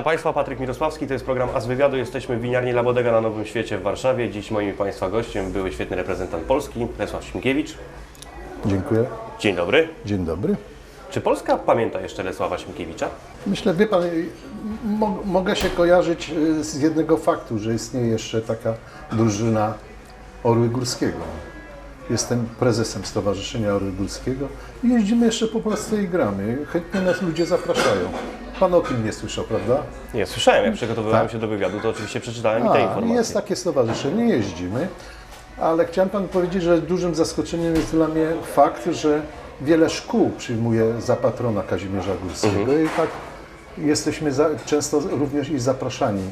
Witam Państwa, Patryk Mirosławski, to jest program A z wywiadu. Jesteśmy w winiarni La Bodega na Nowym Świecie w Warszawie. Dziś moim Państwa gościem były świetny reprezentant Polski, Lesław Śmkiewicz. Dziękuję. Dzień dobry. Dzień dobry. Czy Polska pamięta jeszcze Lesława Śmkiewicza? Myślę, wie pan, mo mogę się kojarzyć y, z jednego faktu, że istnieje jeszcze taka drużyna Orły Górskiego. Jestem prezesem Stowarzyszenia Orły Górskiego i jeździmy jeszcze po Polsce i gramy. Chętnie nas ludzie zapraszają. Pan o tym nie słyszał, prawda? Nie, słyszałem, jak przygotowywałem Tak. się do wywiadu, to oczywiście przeczytałem i te A, informacje. jest takie stowarzyszenie, jeździmy, ale chciałem Panu powiedzieć, że dużym zaskoczeniem jest dla mnie fakt, że wiele szkół przyjmuje za patrona Kazimierza Górskiego i tak jesteśmy za, często również i zapraszani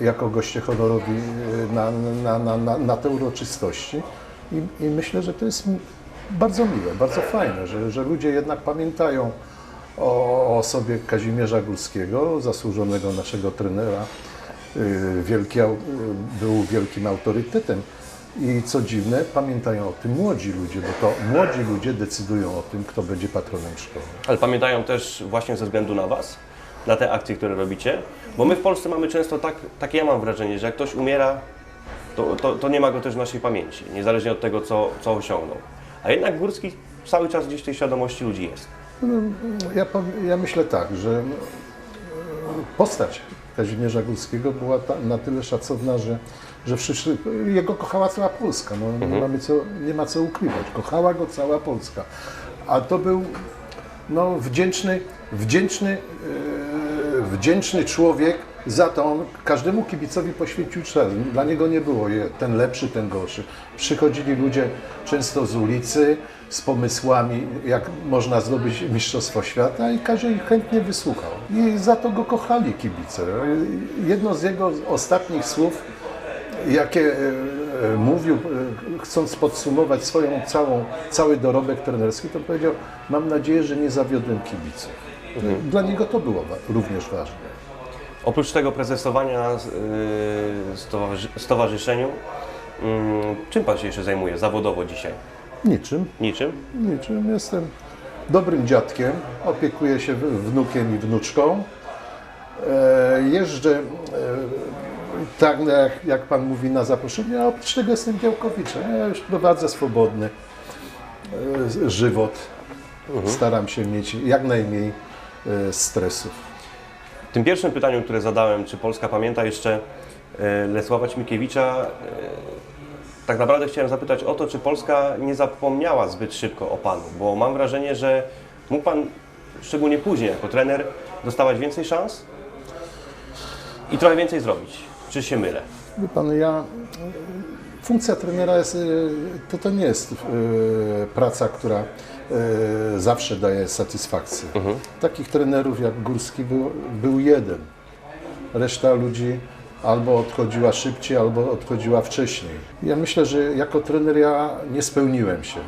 jako goście honorowi y, na, na, na, na, na te uroczystości I, i myślę, że to jest bardzo miłe, bardzo fajne, że, że ludzie jednak pamiętają o, osobie Kazimierza Górskiego, zasłużonego naszego trenera. Y, Wielki, y, był wielkim autorytetem. I co dziwne, pamiętają o tym młodzi ludzie, bo to młodzi ludzie decydują o tym, kto będzie patronem szkoły. Ale pamiętają też właśnie ze względu na Was, na te akcje, które robicie? Bo my w Polsce mamy często tak, takie ja mam wrażenie, że jak ktoś umiera, to, to, to nie ma go też w naszej pamięci, niezależnie od tego, co, co osiągnął. A jednak Górski cały czas gdzieś w tej świadomości ludzi jest. Ja, pow- ja myślę tak, że e, postać Kazimierza Górskiego była ta, na tyle szacowna, że, że wszyscy, jego kochała cała Polska. No, nie, mamy co, nie ma co ukrywać. Kochała go cała Polska. A to był no, wdzięczny, wdzięczny, e, wdzięczny człowiek za to. On każdemu kibicowi poświęcił czas. Dla niego nie było ten lepszy, ten gorszy. Przychodzili ludzie często z ulicy z pomysłami, jak można zdobyć Mistrzostwo Świata i każdy ich chętnie wysłuchał. I za to go kochali kibice. Jedno z jego ostatnich słów, jakie e, e, mówił, e, chcąc podsumować swoją całą, cały dorobek trenerski, to powiedział, mam nadzieję, że nie zawiodłem kibiców. Dla niego to było również ważne. Oprócz tego prezesowania stowarzy- stowarzyszeniu, mm, czym Pan się jeszcze zajmuje zawodowo dzisiaj? Niczym, Niczym? niczym. Jestem dobrym dziadkiem, opiekuję się wnukiem i wnuczką. E, jeżdżę e, tak jak, jak Pan mówi na zaproszenie, a oprócz tego jestem działkowiczem. Ja już prowadzę swobodny żywot. Staram się mieć jak najmniej stresów. W tym pierwszym pytaniu, które zadałem, czy Polska pamięta jeszcze e, Lesława Ćmikiewicza, e, tak naprawdę chciałem zapytać o to, czy Polska nie zapomniała zbyt szybko o Panu, bo mam wrażenie, że mógł Pan, szczególnie później jako trener, dostawać więcej szans i trochę więcej zrobić. Czy się mylę? Wie pan, ja. Funkcja trenera jest, to, to nie jest praca, która zawsze daje satysfakcję. Takich trenerów jak Górski był, był jeden. Reszta ludzi albo odchodziła szybciej, albo odchodziła wcześniej. Ja myślę, że jako trener ja nie spełniłem się.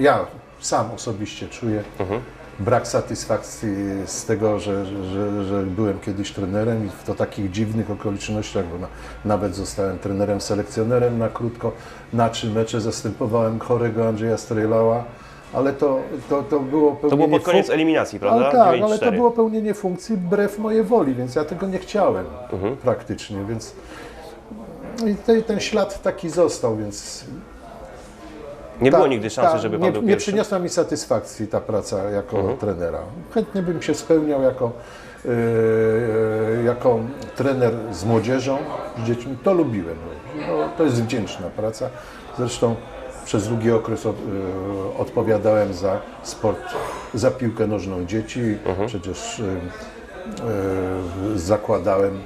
Ja sam osobiście czuję brak satysfakcji z tego, że, że, że byłem kiedyś trenerem i to takich dziwnych okolicznościach, bo na, nawet zostałem trenerem, selekcjonerem na krótko, na trzy mecze zastępowałem chorego Andrzeja Strejlała, ale to, to, to było To pełnienie było pod koniec eliminacji, prawda? ale tak, ale 9-4. to było pełnienie funkcji wbrew mojej woli, więc ja tego nie chciałem Mhm. praktycznie, więc no i te, ten ślad taki został, więc Nie było tak, nigdy szansy, tak, żeby Pan nie, był nie pierwszy? przyniosła mi satysfakcji ta praca jako Mhm. trenera. Chętnie bym się spełniał jako, yy, jako trener z młodzieżą, z dziećmi. To lubiłem. No, to jest wdzięczna praca. Zresztą przez długi okres od, yy, odpowiadałem za sport, za piłkę nożną dzieci. Mhm. Przecież yy, yy, zakładałem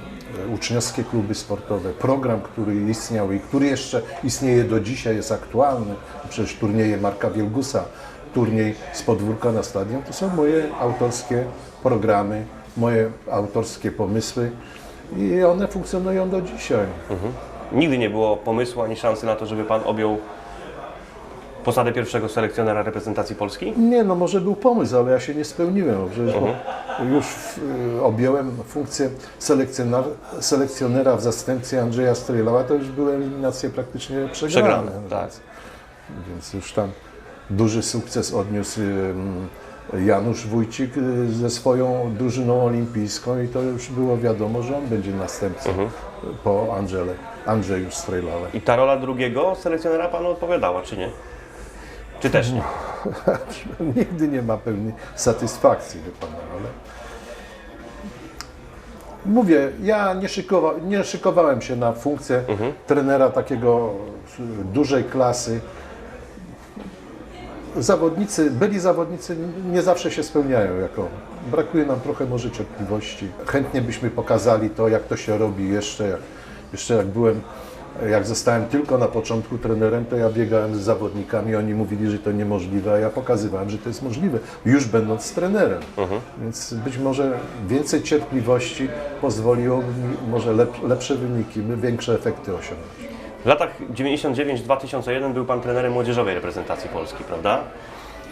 uczniowskie kluby sportowe. Program, który istniał i który jeszcze istnieje do dzisiaj, jest aktualny. Przecież turnieje Marka Wielgusa, turniej z podwórka na stadion, to są moje autorskie programy, moje autorskie pomysły i one funkcjonują do dzisiaj. Nigdy nie było pomysłu ani szansy na to, żeby Pan objął posadę pierwszego selekcjonera reprezentacji Polski? Nie, no może był pomysł, ale ja się nie spełniłem. bo Przecież już y, objąłem funkcję selekcjoner, selekcjonera w zastępstwie Andrzeja Strejlała, to już były eliminacje praktycznie przegrane. Przegrane, tak. Więc, już tam duży sukces odniósł Janusz Wójcik y, ze swoją drużyną olimpijską i to już było wiadomo, że on będzie następcą po Angele, Andrzeju Strejlale. I ta rola drugiego selekcjonera panu odpowiadała, czy nie? Czy też nie? Nigdy nie ma pełnej satysfakcji, wie pan, ale mówię, ja nie, szykowa, nie szykowałem się na funkcję trenera takiego dużej klasy. Zawodnicy, byli zawodnicy nie zawsze się spełniają jako. Brakuje nam trochę może cierpliwości. Chętnie byśmy pokazali to, jak to się robi jeszcze, jak, jeszcze jak byłem, jak zostałem tylko na początku trenerem, to ja biegałem z zawodnikami, oni mówili, że to niemożliwe, a ja pokazywałem, że to jest możliwe, już będąc trenerem. Więc być może więcej cierpliwości pozwoliło mi może lep, lepsze wyniki, większe efekty osiągnąć. W latach 99-2001 był Pan trenerem młodzieżowej reprezentacji Polski, prawda?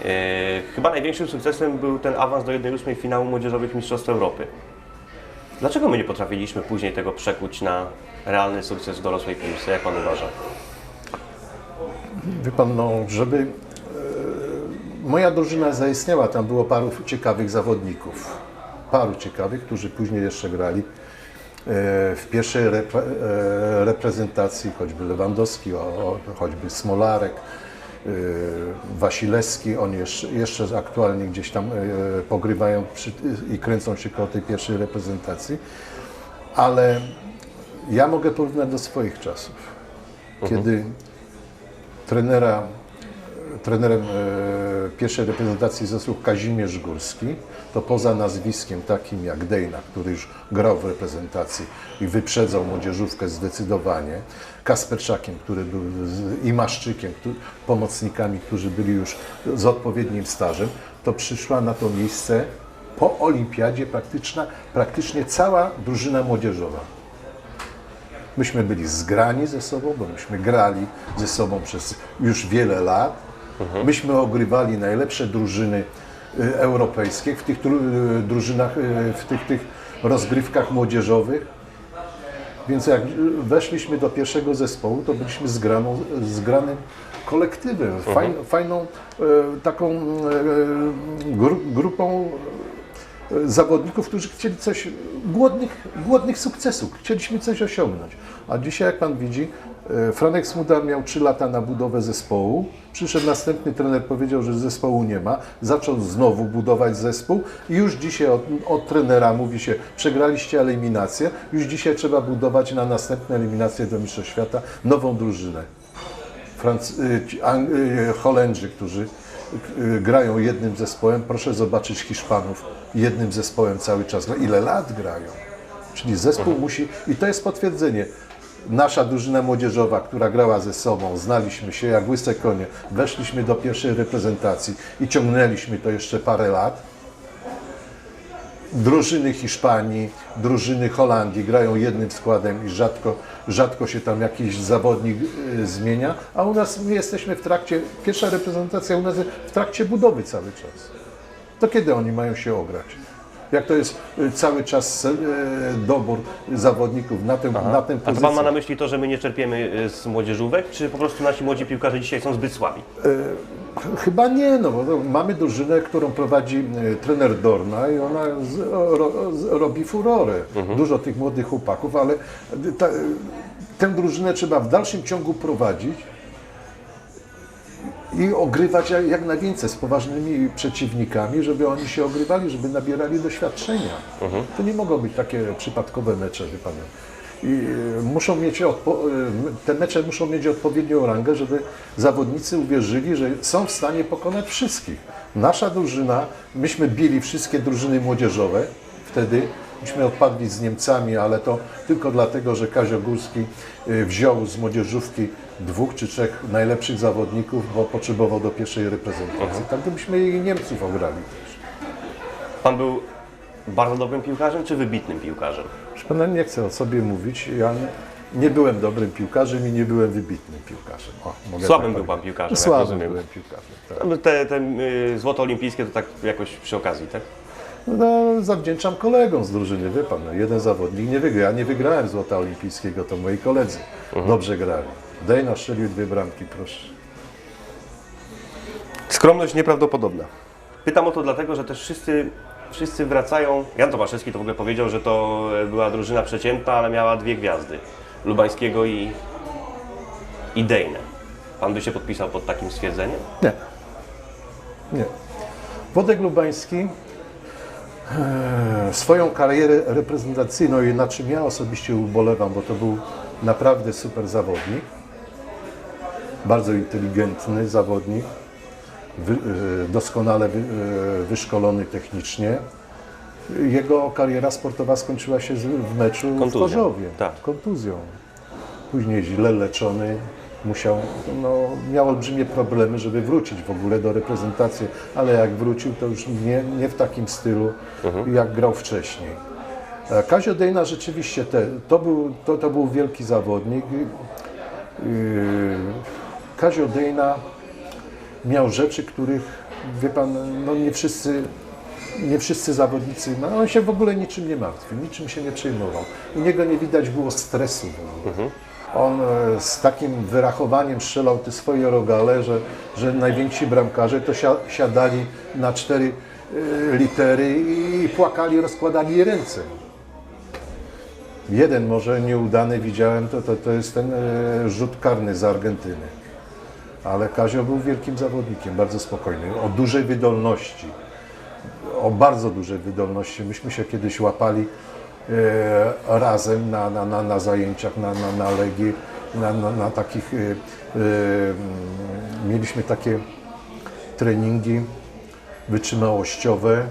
Yy, chyba największym sukcesem był ten awans do 1-8 finału młodzieżowych Mistrzostw Europy. Dlaczego my nie potrafiliśmy później tego przekuć na realny sukces w dorosłej piłce, jak Pan uważa? Wie pan, no, żeby e, moja drużyna zaistniała, tam było paru ciekawych zawodników. Paru ciekawych, którzy później jeszcze grali e, w pierwszej repre, e, reprezentacji, choćby Lewandowski, choćby Smolarek, Wasilewski, oni jeszcze, jeszcze aktualnie gdzieś tam e, pogrywają przy, i kręcą się koło tej pierwszej reprezentacji, ale ja mogę porównać do swoich czasów, kiedy trenera, trenerem e, pierwszej reprezentacji został Kazimierz Górski, to poza nazwiskiem takim jak Dejna, który już grał w reprezentacji i wyprzedzał młodzieżówkę zdecydowanie, Kasperczakiem, który był i Maszczykiem, którzy, pomocnikami, którzy byli już z odpowiednim stażem, to przyszła na to miejsce po olimpiadzie praktyczna, praktycznie cała drużyna młodzieżowa. Myśmy byli zgrani ze sobą, bo myśmy grali ze sobą przez już wiele lat. Myśmy ogrywali najlepsze drużyny y, europejskie w tych y, drużynach, y, w tych, tych rozgrywkach młodzieżowych. Więc jak weszliśmy do pierwszego zespołu, to byliśmy zgraną, zgranym kolektywem, fajn, fajną e, taką gru, grupą zawodników, którzy chcieli coś, głodnych, głodnych sukcesów, chcieliśmy coś osiągnąć. A dzisiaj, jak Pan widzi, Franek Smuda miał 3 lata na budowę zespołu, przyszedł następny trener, powiedział, że zespołu nie ma, zaczął znowu budować zespół. I już dzisiaj od, od trenera mówi się, przegraliście eliminację, już dzisiaj trzeba budować na następne eliminacje do Mistrzostw Świata nową drużynę. Franc- y, y, Holendrzy, którzy y, grają jednym zespołem, proszę zobaczyć Hiszpanów jednym zespołem cały czas. No ile lat grają? Czyli zespół musi, i to jest potwierdzenie, nasza drużyna młodzieżowa, która grała ze sobą, znaliśmy się jak łyse konie, weszliśmy do pierwszej reprezentacji i ciągnęliśmy to jeszcze parę lat. Drużyny Hiszpanii, drużyny Holandii grają jednym składem i rzadko, rzadko się tam jakiś zawodnik y, zmienia, a u nas my jesteśmy w trakcie, pierwsza reprezentacja u nas w trakcie budowy cały czas. To kiedy oni mają się ograć? Jak to jest y, cały czas y, dobór zawodników na tę, na tę A to pozycję? Pan ma na myśli to, że my nie czerpiemy y, z młodzieżówek, czy po prostu nasi młodzi piłkarze dzisiaj są zbyt słabi? Chyba nie, no bo mamy drużynę, którą prowadzi trener Dorna i ona z, ro, z, robi furorę. Dużo tych młodych chłopaków, ale ta, tę drużynę trzeba w dalszym ciągu prowadzić i ogrywać jak, jak najwięcej z poważnymi przeciwnikami, żeby oni się ogrywali, żeby nabierali doświadczenia. To nie mogą być takie przypadkowe mecze, wie pan. I e, muszą mieć e, te mecze muszą mieć odpowiednią rangę, żeby zawodnicy uwierzyli, że są w stanie pokonać wszystkich. Nasza drużyna, myśmy bili wszystkie drużyny młodzieżowe wtedy, myśmy odpadli z Niemcami, ale to tylko dlatego, że Kazio Górski e, wziął z młodzieżówki dwóch czy trzech najlepszych zawodników, bo potrzebował do pierwszej reprezentacji. Tak gdybyśmy i Niemców ograli też. Pan był bardzo dobrym piłkarzem, czy wybitnym piłkarzem? Proszę pana, nie chcę o sobie mówić. Ja nie byłem dobrym piłkarzem i nie byłem wybitnym piłkarzem. O, mogę Słabym tak był pan piłkarzem, Słabym byłem piłkarzem, tak. No, Te, te y, złoto olimpijskie to tak jakoś przy okazji, tak? No, zawdzięczam kolegom z drużyny, wie pan, no, jeden zawodnik nie wygrał. Ja nie wygrałem złota olimpijskiego, to moi koledzy dobrze grali. Dejna strzelił dwie bramki, proszę. Skromność nieprawdopodobna. Pytam o to dlatego, że też wszyscy, wszyscy wracają. Jan Tomaszewski to w ogóle powiedział, że to e, była drużyna przeciętna, ale miała dwie gwiazdy. Lubańskiego i, i Dejne. Pan by się podpisał pod takim stwierdzeniem? Nie. Nie. Wodek Lubański e, swoją karierę reprezentacyjną i na czym ja osobiście ubolewam, bo to był naprawdę super zawodnik. Bardzo inteligentny zawodnik, e, doskonale e, wyszkolony technicznie. Jego kariera sportowa skończyła się w meczu Kontuzją, w Chorzowie. tak. Kontuzją. Później źle leczony, musiał, no, miał olbrzymie problemy, żeby wrócić w ogóle do reprezentacji, ale jak wrócił, to już nie, nie w takim stylu, jak grał wcześniej. E, Kazio Dejna rzeczywiście te, to, był, to, to był wielki zawodnik. Yy, Kazio Dejna miał rzeczy, których, wie pan, no nie wszyscy, nie wszyscy zawodnicy, no on się w ogóle niczym nie martwił, niczym się nie przejmował. U niego nie widać było stresu ogóle. On e, z takim wyrachowaniem strzelał te swoje rogale, że, że najwięksi bramkarze to sia, siadali na cztery e, litery i płakali, rozkładali ręce. Jeden może nieudany widziałem, to, to, to jest ten e, rzut karny z Argentyny. Ale Kazio był wielkim zawodnikiem, bardzo spokojny, o dużej wydolności, o bardzo dużej wydolności. Myśmy się kiedyś łapali e, razem na, na, na, na zajęciach, na, na, na Legii, na, na, na takich, e, e, mieliśmy takie treningi wytrzymałościowe.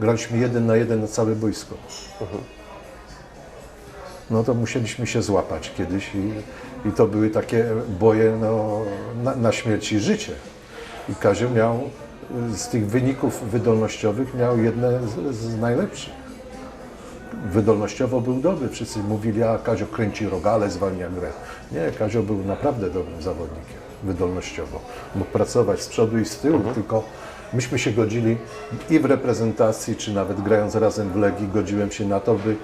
Graliśmy jeden na jeden na całe boisko. No to musieliśmy się złapać kiedyś i, i to były takie boje no, na, na śmierć i życie. I Kazio miał y, z tych wyników wydolnościowych miał jedne z, z najlepszych. Wydolnościowo był dobry. Wszyscy mówili, a Kazio kręci rogale, zwalnia grę. Nie, Kazio był naprawdę dobrym zawodnikiem wydolnościowo. Mógł pracować z przodu i z tyłu, tylko myśmy się godzili i w reprezentacji, czy nawet grając razem w Legii, godziłem się na to, by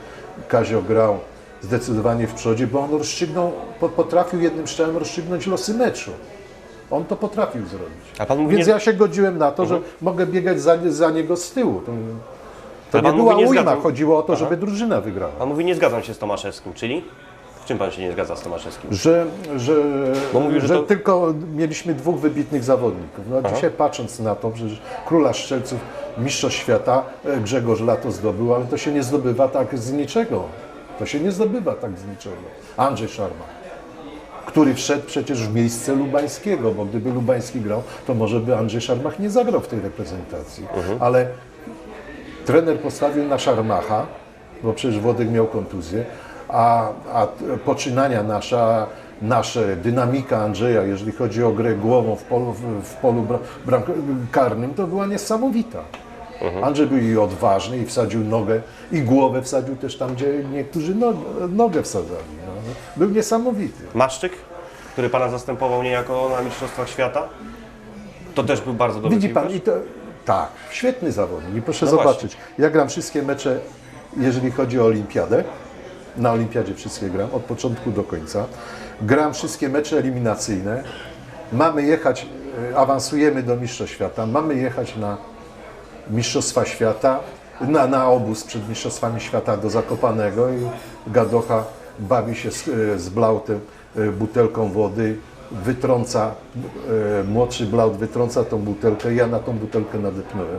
Kazio grał zdecydowanie w przodzie, bo on rozstrzygnął, po- potrafił jednym strzałem rozstrzygnąć losy meczu. On to potrafił zrobić. A pan mówi Więc nie- ja się godziłem na to, że mogę biegać za, za niego z tyłu. To, to nie była mówi, nie ujma, zgadzam. chodziło o to, Aha. żeby drużyna wygrała. Pan mówi, nie zgadzam się z Tomaszewskim, czyli w czym pan się nie zgadza z Tomaszewskim? Że, że, mówił, że że to- tylko mieliśmy dwóch wybitnych zawodników. No, dzisiaj patrząc na to, że króla strzelców, mistrzostw świata e, Grzegorz Lato zdobył, ale to się nie zdobywa tak z niczego. To się nie zdobywa tak z niczego. Andrzej Szarma, który wszedł przecież w miejsce Lubańskiego, bo gdyby Lubański grał, to może by Andrzej Szarmach nie zagrał w tej reprezentacji. Ale trener postawił na Szarmacha, bo przecież Włodek miał kontuzję, a, a poczynania nasza, nasze, dynamika Andrzeja, jeżeli chodzi o grę głową w polu, w, polu bra, bram, karnym, to była niesamowita. Andrzej był i odważny i wsadził nogę i głowę wsadził też tam, gdzie niektórzy nogę, nogę wsadzali. No. Był niesamowity. Maszczyk, który pana zastępował niejako na Mistrzostwach Świata, to też był bardzo dobry Widzi pan, to, tak, świetny zawodnik. I proszę No zobaczyć, ja gram wszystkie mecze, jeżeli chodzi o olimpiadę. Na olimpiadzie wszystkie gram, od początku do końca. Gram wszystkie mecze eliminacyjne. Mamy jechać, e, awansujemy do Mistrzostw Świata, mamy jechać na Mistrzostwa Świata, na, na obóz przed Mistrzostwami Świata do Zakopanego i Gadocha bawi się z, z Blautem e, butelką wody, wytrąca, e, młodszy Blaut wytrąca tą butelkę, ja na tą butelkę nadepnąłem.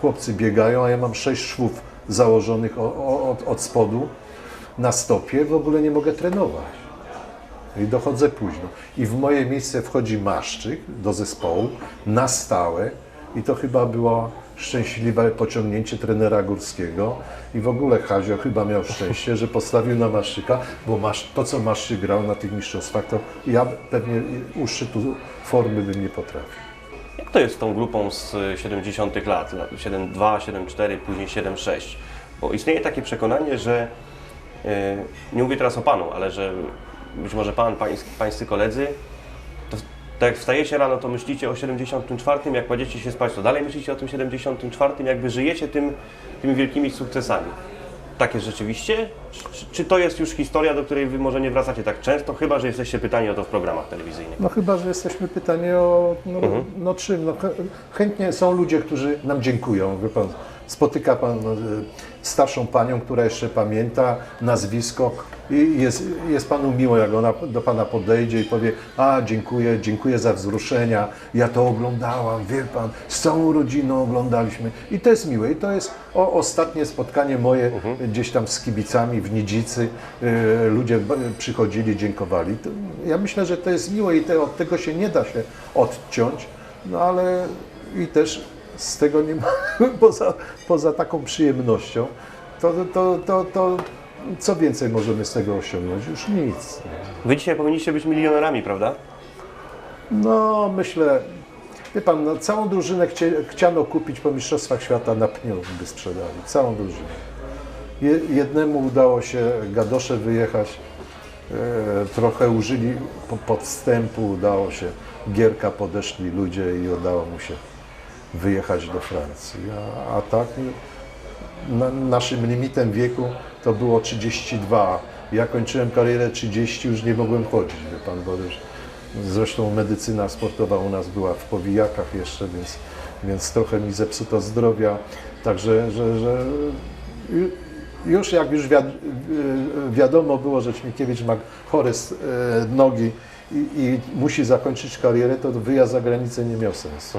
Chłopcy biegają, a ja mam sześć szwów założonych od, od spodu na stopie, w ogóle nie mogę trenować. I dochodzę późno. I w moje miejsce wchodzi Maszczyk do zespołu na stałe i to chyba było szczęśliwe pociągnięcie trenera Górskiego i w ogóle Hazio chyba miał szczęście, że postawił na Maszczyka, bo masz, to co Maszczyk grał na tych mistrzostwach, to ja pewnie u szczytu formy bym nie potrafił. Jak to jest z tą grupą z 70 lat, lat 7-2, 7-4, później 7-6? Bo istnieje takie przekonanie, że, e, nie mówię teraz o Panu, ale że być może Pan, pańs, Pańscy koledzy, tak jak wstajecie rano, to myślicie o 74, jak kładziecie się spać, to dalej myślicie o tym 74, jakby żyjecie tym, tymi wielkimi sukcesami. takie rzeczywiście? Czy, czy to jest już historia, do której wy może nie wracacie tak często, chyba że jesteście pytani o to w programach telewizyjnych? No chyba, że jesteśmy pytani o no, no czym. No, chę- chętnie są ludzie, którzy nam dziękują. Wie pan, spotyka pan y, starszą panią, która jeszcze pamięta nazwisko i jest, jest panu miło, jak ona do pana podejdzie i powie, a dziękuję, dziękuję za wzruszenia, ja to oglądałam, wie pan, z całą rodziną oglądaliśmy. I to jest miłe. I to jest o, ostatnie spotkanie moje gdzieś tam z kibicami w Nidzicy. Y, ludzie przychodzili, dziękowali. To, ja myślę, że to jest miłe i te, od tego się nie da się odciąć, no ale i też z tego nie ma, poza, poza taką przyjemnością, to, to, to, to co więcej możemy z tego osiągnąć? Już nic. Wy dzisiaj powinniście być milionerami, prawda? No, myślę, wie pan, no, całą drużynę chcie, chciano kupić po Mistrzostwach Świata na pniu, by sprzedali. Całą drużynę. Je, jednemu udało się Gadosze wyjechać, e, trochę użyli po, podstępu, udało się. Gierka podeszli ludzie i udało mu się wyjechać do Francji. A, a tak na, naszym limitem wieku to było 32. Ja kończyłem karierę 30, już nie mogłem chodzić, wie pan, bo już zresztą medycyna sportowa u nas była w powijakach jeszcze, więc, więc trochę mi zepsuto zdrowia. Także, że, że ju- już jak już wiad, wiadomo było, że Ćmikiewicz ma chore e, nogi i, i musi zakończyć karierę, to wyjazd za granicę nie miał sensu.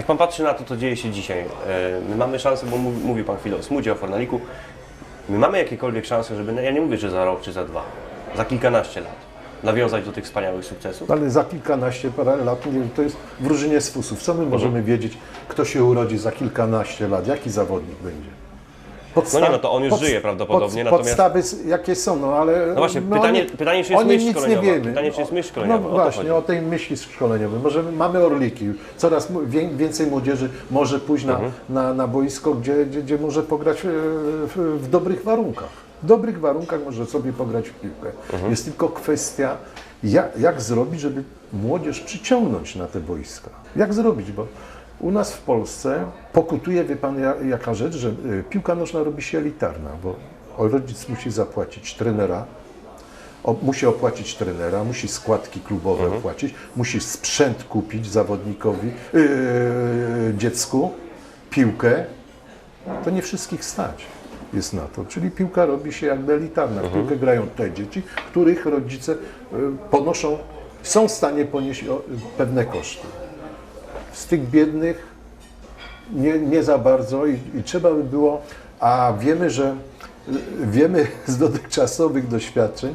Jak pan patrzy na to, co dzieje się dzisiaj, e, my mamy szansę, bo mówi, mówił pan chwilę o Smudzie, o Fornaliku, my mamy jakiekolwiek szanse, żeby, no ja nie mówię, że za rok czy za dwa, za kilkanaście lat, nawiązać do tych wspaniałych sukcesów? Ale za kilkanaście parę lat to jest wróżenie z fusów. Co my Mhm. możemy wiedzieć, kto się urodzi za kilkanaście lat, jaki zawodnik będzie? Podsta- No nie, no to on już żyje prawdopodobnie, Pod, natomiast- podstawy jakie są, no ale... No właśnie, no, pytanie- oni- pytanie, czy jest myśl nic nie wiemy. Pytanie, czy jest myśl szkoleniowa, No o właśnie, chodzi. o tej myśli szkoleniowej. Możemy, mamy orliki, coraz więcej młodzieży może pójść na, Mhm. na, na boisko, gdzie, gdzie, gdzie może pograć e, w, w dobrych warunkach. W dobrych warunkach może sobie pograć w piłkę. Mhm. Jest tylko kwestia, jak, jak zrobić, żeby młodzież przyciągnąć na te boiska. Jak zrobić, bo u nas w Polsce pokutuje, wie pan, ja- jaka rzecz, że y, piłka nożna robi się elitarna, bo rodzic musi zapłacić trenera, o, musi opłacić trenera, musi składki klubowe opłacić, musi sprzęt kupić zawodnikowi, yy, dziecku, piłkę. To nie wszystkich stać jest na to. Czyli piłka robi się jakby elitarna. W piłkę grają te dzieci, których rodzice y, ponoszą, są w stanie ponieść pewne koszty. Z tych biednych nie, nie za bardzo i, i trzeba by było, a wiemy, że wiemy z dotychczasowych doświadczeń,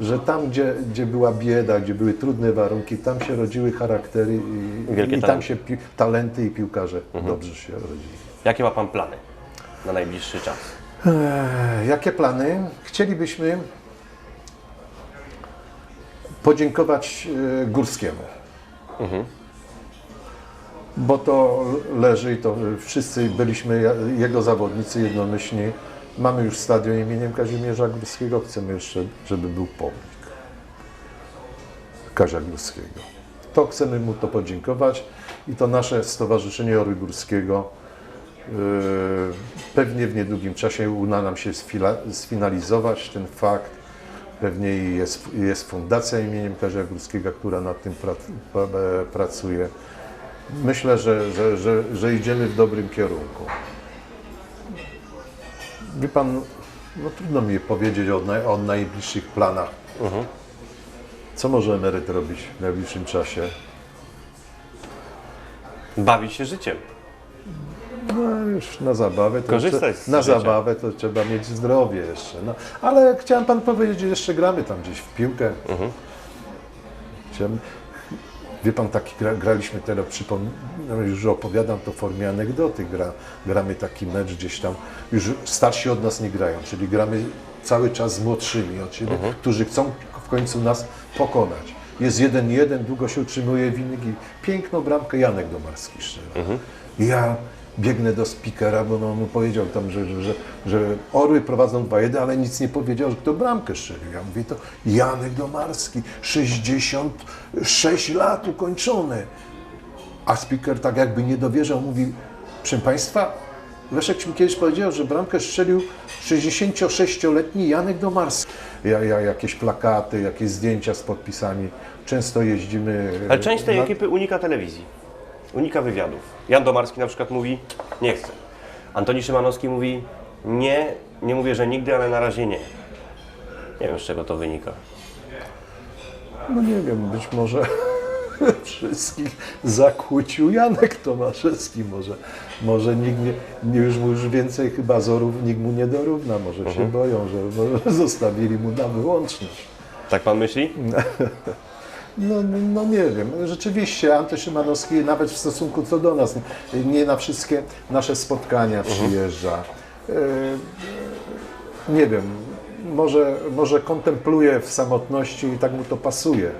że tam, gdzie, gdzie była bieda, gdzie były trudne warunki, tam się rodziły charaktery i, i tam się pi, talenty i piłkarze dobrze się rodzili. Jakie ma pan plany na najbliższy czas? Ech, Jakie plany? Chcielibyśmy podziękować e, Górskiemu. Bo to leży i to wszyscy byliśmy jego zawodnicy jednomyślni. Mamy już stadion imieniem Kazimierza Górskiego, chcemy jeszcze, żeby był pomnik Kazia Górskiego. To chcemy mu to podziękować i to nasze Stowarzyszenie Orły Górskiego Yy, Pewnie w niedługim czasie uda nam się sfinalizować ten fakt. Pewnie jest, jest fundacja imieniem Kazia Górskiego, która nad tym e, pracuje. Myślę, że, że, że, że idziemy w dobrym kierunku. Wie pan, no trudno mi powiedzieć o, naj, o najbliższych planach. Co może emeryt robić w najbliższym czasie? Bawić się życiem. No już na zabawę to Korzystać z na życia. zabawę to trzeba mieć zdrowie jeszcze. No, ale chciałem pan powiedzieć, że jeszcze gramy tam gdzieś w piłkę. Mhm. Chciałem, wie pan, taki gra, graliśmy teraz, przypom- no, już opowiadam to w formie anegdoty, gra, gramy taki mecz gdzieś tam, już starsi od nas nie grają, czyli gramy cały czas z młodszymi od siebie, Mhm. którzy chcą w końcu nas pokonać. Jest jeden jeden, długo się utrzymuje wynik i piękną bramkę Janek Domarski szczerze. Mhm. Ja biegnę do spikera, bo on mu powiedział tam, że, że, że, że Orły prowadzą 2-1, ale nic nie powiedział, że kto bramkę strzelił. Ja mówię, to Janek Domarski, 66 lat ukończone. A speaker tak jakby nie dowierzał, mówi, proszę Państwa, Leszek Ćmikiewicz powiedział, że bramkę strzelił 66-letni Janek Domarski. Ja, ja, jakieś plakaty, jakieś zdjęcia z podpisami. Często jeździmy... Ale część tej na- ekipy unika telewizji, unika wywiadów. Jan Domarski na przykład mówi, nie chcę. Antoni Szymanowski mówi, nie, nie mówię, że nigdy, ale na razie nie. Nie wiem, z czego to wynika. No nie wiem, być może wszystkich zakłócił Janek Tomaszewski. Może, może nikt nie, nie już mu już więcej chyba zorów nikt mu nie dorówna. Może się boją, że może zostawili mu na wyłączność. Tak pan myśli? No, no, no nie wiem. Rzeczywiście Anty Szymanowski nawet w stosunku co do nas nie, na wszystkie nasze spotkania przyjeżdża. E, nie wiem, może, może kontempluje w samotności i tak mu to pasuje.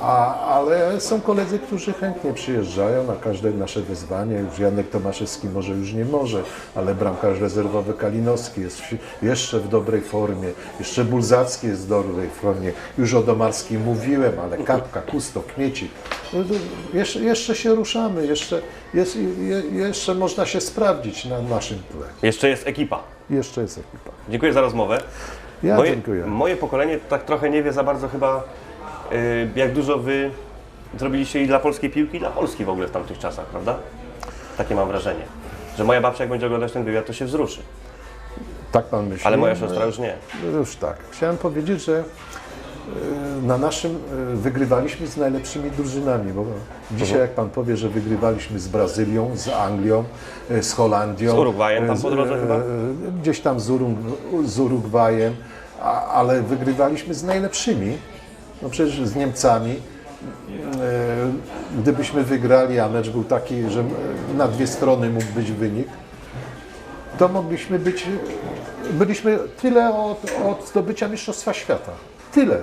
A, ale są koledzy, którzy chętnie przyjeżdżają na każde nasze wezwanie. Już Janek Tomaszewski może już nie może, ale bramkarz rezerwowy Kalinowski jest w, jeszcze w dobrej formie. Jeszcze Bulzacki jest w dobrej formie. Już o Domarskim mówiłem, ale Kapka, Kusto, Kmieci. No to Jeszcze, jeszcze się ruszamy, jeszcze, jest, je, jeszcze można się sprawdzić na naszym tle. Jeszcze jest ekipa. Jeszcze jest ekipa. Dziękuję za rozmowę. Ja moje, dziękuję. Moje pokolenie tak trochę nie wie za bardzo chyba, jak dużo wy zrobiliście i dla polskiej piłki, i dla Polski w ogóle w tamtych czasach, prawda? Takie mam wrażenie. Że moja babcia, jak będzie oglądać ten wywiad, to się wzruszy. Tak pan myśli? Ale moja siostra już nie. No Już tak. Chciałem powiedzieć, że e, na naszym e, wygrywaliśmy z najlepszymi drużynami, bo dzisiaj jak Pan powie, że wygrywaliśmy z Brazylią, z Anglią, z Holandią. Z Urugwajem tam po drodze chyba? Gdzieś tam z, Urug, z Urugwajem, ale wygrywaliśmy z najlepszymi. No przecież z Niemcami. E, Gdybyśmy wygrali, a mecz był taki, że e, na dwie strony mógł być wynik, to mogliśmy być, byliśmy tyle od, od zdobycia Mistrzostwa Świata. Tyle.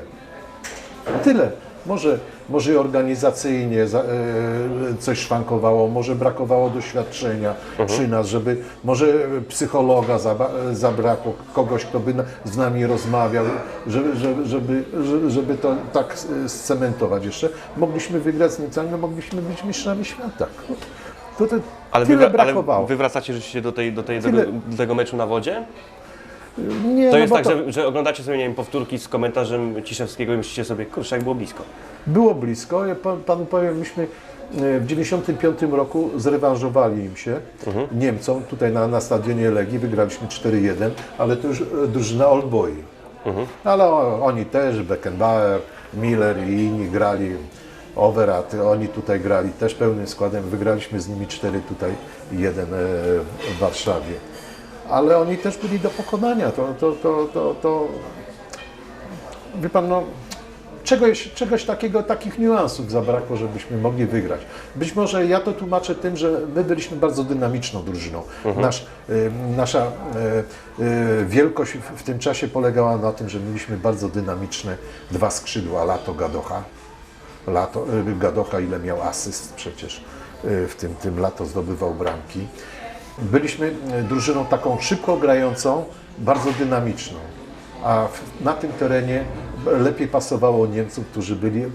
Tyle. Może, może organizacyjnie za, e, coś szwankowało, może brakowało doświadczenia przy nas, żeby może psychologa zaba, zabrakło, kogoś, kto by na, z nami rozmawiał, żeby, żeby, żeby, to tak scementować jeszcze. Mogliśmy wygrać z Niemcami, no mogliśmy być mistrzami świata. To Ale, tyle wy, ale brakowało. wy wracacie rzeczywiście do, tej, do, tej, Tyle- do tego meczu na wodzie? Nie, To no jest tak, że, że oglądacie sobie, nie wiem, powtórki z komentarzem Ciszewskiego i myślicie sobie, kurczę, jak było blisko. Było blisko. Ja pan, panu powiem, myśmy e, w 1995 roku zrewanżowali im się, Niemcom, tutaj na, na stadionie Legii, wygraliśmy 4-1, ale to już e, drużyna Old Boy. Ale o, oni też, Beckenbauer, Miller i inni grali, Overat, oni tutaj grali też pełnym składem, wygraliśmy z nimi 4 tutaj, 1 w Warszawie. Ale oni też byli do pokonania, to, to, to, to, to wie pan, no, czegoś, czegoś takiego, takich niuansów zabrakło, żebyśmy mogli wygrać. Być może ja to tłumaczę tym, że my byliśmy bardzo dynamiczną drużyną. Nasz, y, nasza y, y, wielkość w, w tym czasie polegała na tym, że mieliśmy bardzo dynamiczne dwa skrzydła, Lato, Gadocha. Lato, y, Gadocha ile miał asyst przecież y, w tym, tym Lato zdobywał bramki. Byliśmy y, drużyną taką szybko grającą, bardzo dynamiczną a na tym terenie lepiej pasowało Niemców, którzy byli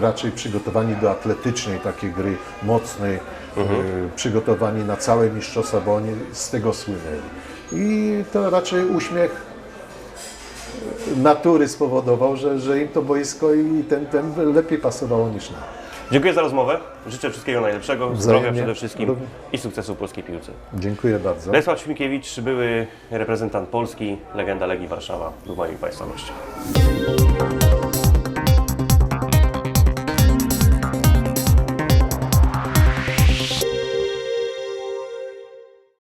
raczej przygotowani do atletycznej takiej gry, mocnej, y, przygotowani na całe mistrzostwa, bo oni z tego słynęli. I to raczej uśmiech y, natury spowodował, że, że im to boisko i ten, ten lepiej pasowało niż nam. Dziękuję za rozmowę. Życzę wszystkiego najlepszego, zdrowia Wzajemnie. przede wszystkim Równie. i sukcesu w polskiej piłce. Dziękuję bardzo. Lesław Śmikiewicz, były reprezentant Polski, legenda Legii Warszawa, był moim Państwa gościem.